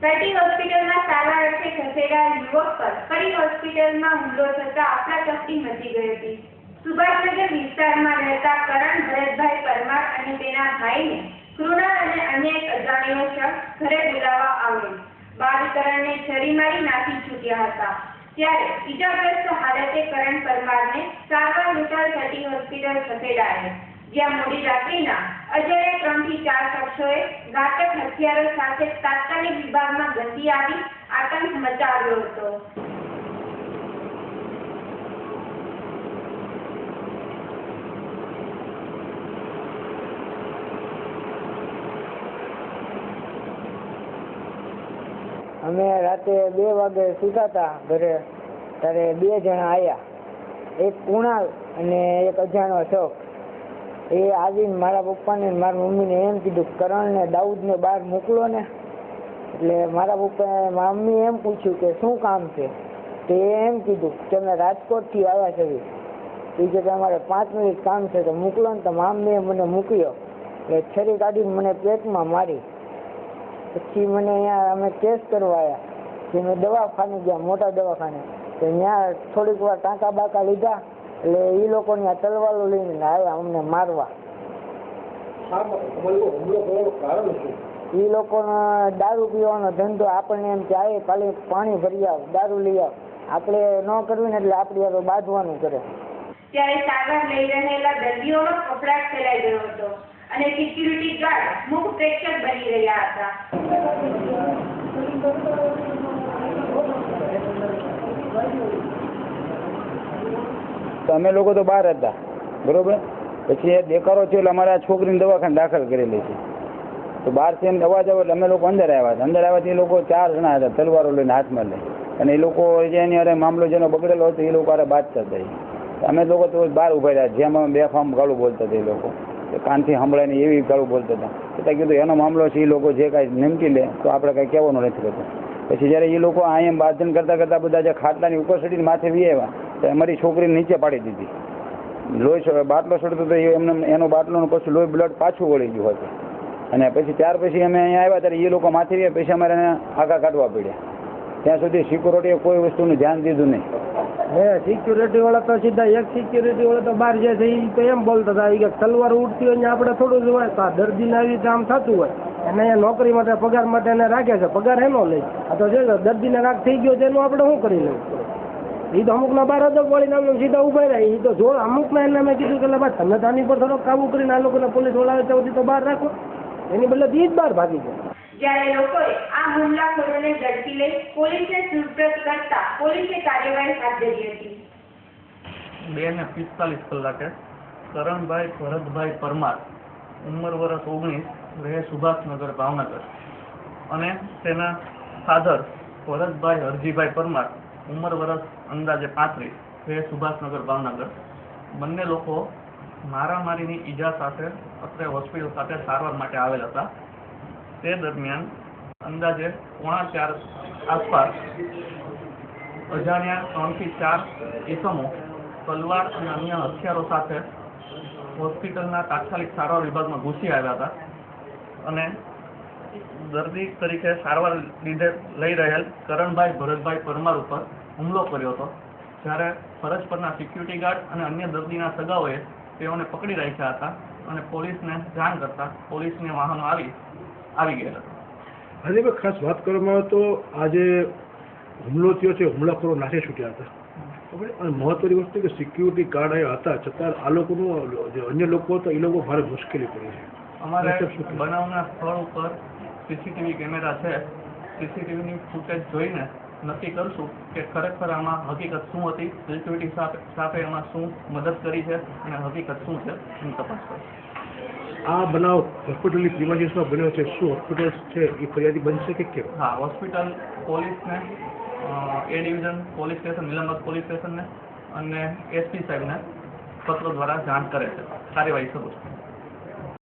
પેટી હોસ્પિટલમાં સારવાર અર્થે ખસેડાયેલ યુવક પર ફરી હોસ્પિટલમાં હુમલો થતા અફરાતફરી મચી ગઈ હતી. સુભાષનગર વિસ્તારમાં રહેતા કરણ ભરતભાઈ પરમાર અને તેના ભાઈને કૃણાલ અને અન્ય એક અજાણ્યો શખ્સ ઘરે બોલાવવા આવ્યો. બાદ કરણને છરી મારી નાખી છૂટ્યા હતા. ત્યારે ઇજાગ્રસ્ત હાલતે કરણ પરમારને સારવાર હેઠળ થતી હોસ્પિટલ ખસેડાયેલ જ્યાં મોડી રાત્રિના અજયે ત્રણથી ચાર શખ્સોએ ઘાતક હથિયારો સાથે તાત્કાલિક વિભાગમાં ગતિ આવી આતંક મચાવ્યો હતો. અમે રાતે બે વાગે સૂતા હતા ઘરે, ત્યારે બે જણા આવ્યા એક કુણાલ અને એક અજાણો શોખ એ આવીને મારા પપ્પાને મારી મમ્મીને એમ કીધું કરણને દાઉદને બહાર મોકલો ને. એટલે મારા પપ્પાએ મારા મમ્મીએ એમ પૂછ્યું કે શું કામ છે? તે એમ કીધું કે અમે રાજકોટથી આવ્યા છીએ એ કે તમારે પાંચ મિનિટ કામ છે, તો મોકલો ને તો મામીએ મને મૂક્યો એટલે છરી કાઢીને મને પેટમાં મારી. પછી મને અહીંયા અમે કેસ કરવા આવ્યા જે મેં દવાખાને ગયા, મોટા દવાખાને. તો ત્યાં થોડીક વાર ટાંકા બાકા લીધા. એટલે એ લોકો આ તલવારો લઈને આવ્યા અમને મારવા. એ લોકોનો દારૂ પીવાનો ધંધો આપણને એમ કે આવે ખાલી પાણી ભરી આવ દારૂ લઈ આવ. આપણે ન કરવું ને એટલે આપણી હારે બાંધવાનું કરે. ત્યારે સાગર લઈ રહેલા દર્દીઓનો કપડાટ ફેલાઈ ગયો હતો અને સિક્યુરિટી ગાર્ડ મુખ પ્રેક્ષક બની રહ્યા હતા. તો અમે લોકો તો બહાર હતા. બરોબર? પછી એ દેખાડો છે એટલે અમારે આ છોકરીને દવાખાને દાખલ કરેલી છે. તો બહાર છે એમ અવાજ આવ્યો એટલે અમે લોકો અંદર આવ્યા હતા. અંદર આવ્યા એ લોકો ચાર જણા હતા, તલવારો લઈને હાથમાં લઈ. અને એ લોકો એની અરે મામલો જેનો બગડેલો હતો, એ લોકો અરે બાદ ઈ. અમે લોકો તો બહાર ઊભા રહ્યા. જેમ અમે બે ફામ ગાળું બોલતા હતા એ લોકો. કાનથી સંભળાય ને એવી ગાળું બોલતા હતા. એટલે કીધું, એનો મામલો છે, એ લોકો જે કાંઈ નિમકી લે, તો આપણે કાંઈ કહેવાનું નથી કરતું પછી જ્યારે એ લોકો અહીંયા બાજન કરતાં કરતાં બધા જે ખાટલાની ઉપર ચડીને માથે વી આવ્યા તો અમારી છોકરીને નીચે પાડી દીધી. લોહી બાટલો છોડતો તો એમને, એનો બાટલોનું પછી લોહી બ્લડ પાછું વળી ગયું હતું. અને પછી ત્યાર પછી અમે અહીંયા આવ્યા ત્યારે એ લોકો માથે રહ્યા, પછી અમારે આગા કાઢવા પડ્યા. ત્યાં સુધી સિક્યુરિટીએ કોઈ વસ્તુનું ધ્યાન દીધું નહીં. સિક્યુરિટી વાળા તો સીધા એક સિક્યુરિટી વાળા તો બહાર જાય છે એ તો એમ બોલતા હતા કે તલવાર ઉડતી હોય ને આપણે થોડું જ તો આ દર્દીને આવી રીતે આમ થતું હોય. એને અહીંયા નોકરી માટે, પગાર માટે એને રાખે છે, પગાર એનો લે. આ તો છે દર્દીને રાખ થઈ ગયો છે, એનું આપણે શું કરી લેવું એ તો અમુકના બાર હતો વળી નામ સીધા ઊભા રહ્યા. એ તો જો અમુકના એને મેં કીધું કે લે ભાઈ તમે તો આની પર થોડો કાબુ કરીને આ લોકોને પોલીસ બોલાવે ત્યાં સુધી તો બહાર રાખો. એની બદલે બીજ જ બહાર ભાગી જાય જ્યારે લોકોએ આ હુમલાખોરોને ઝડપી લઈ પોલીસને સુપ્રત કરતા પોલીસે કાર્યવાહી હાથ ધરી હતી. બે ને પિસ્તાલીસ કલાકે કરણભાઈ ભરતભાઈ પરમાર ઉંમર વર્ષ ઓગણીસ રહે સુભાષનગર ભાવનગર. અને તેના ફાધર ભરતભાઈ હરજીભાઈ પરમાર ઉંમર વર્ષ અંદાજે પાંત્રીસ રહે સુભાષનગર, ભાવનગર. બંને લોકો મારામારીની ઈજા સાથે અત્રે હોસ્પિટલ ખાતે સારવાર માટે આવેલ હતા. તે દરમિયાન અંદાજે પોણા ચાર આસપાસ અજાણ્યા ત્રણથી ચાર એકમો તલવાર અને અન્ય હથિયારો સાથે હોસ્પિટલના તાત્કાલિક સારવાર વિભાગમાં ઘૂસી આવ્યા હતા અને દર્દી તરીકે સારવાર લીધે લઈ રહેલ કરણભાઈ ભરતભાઈ પરમાર ઉપર હુમલો કર્યો હતો જ્યારે ફરજ પરના સિક્યુરિટી ગાર્ડ અને અન્ય દર્દીના સગાઓએ તેઓને પકડી રાખ્યા હતા અને પોલીસને જાણ કરતા પોલીસને વાહનો આવી આવી ગયેલા હતા. આજે ખાસ વાત કરવામાં આવે તો આજે હુમલો થયો છે હુમલાખોરો નાસી છૂટ્યા હતા. અને મહત્વની વસ્તુ કે સિક્યુરિટી ગાર્ડ આવ્યા હતા છતાં આ લોકોનું જે અન્ય લોકો હતા એ લોકો ભારે મુશ્કેલી પડી છે. અમારે? બનાવના સ્થળ ઉપર સીસીટીવી કેમેરા છે. સીસીટીવીની ફૂટેજ જોઈને નક્કી કરશું કે ખરેખર આમાં હકીકત શું હતી સિક્યુરિટી સાથે એમાં શું મદદ કરી છે અને હકીકત શું છે એની તપાસ કરશું. આ બનાવ હોસ્પિટલની પ્રિમાઇસીસમાં બન્યો છે. શું હોસ્પિટલ છે? એ ફરિયાદી બનશે કે કેમ? હા હોસ્પિટલ પોલીસને એ ડિવિઝન પોલીસ સ્ટેશન નિલંબક પોલીસ સ્ટેશનને અને એસપી સાહેબને પત્ર દ્વારા જાણ કરે છે. કાર્યવાહી શરૂ છે.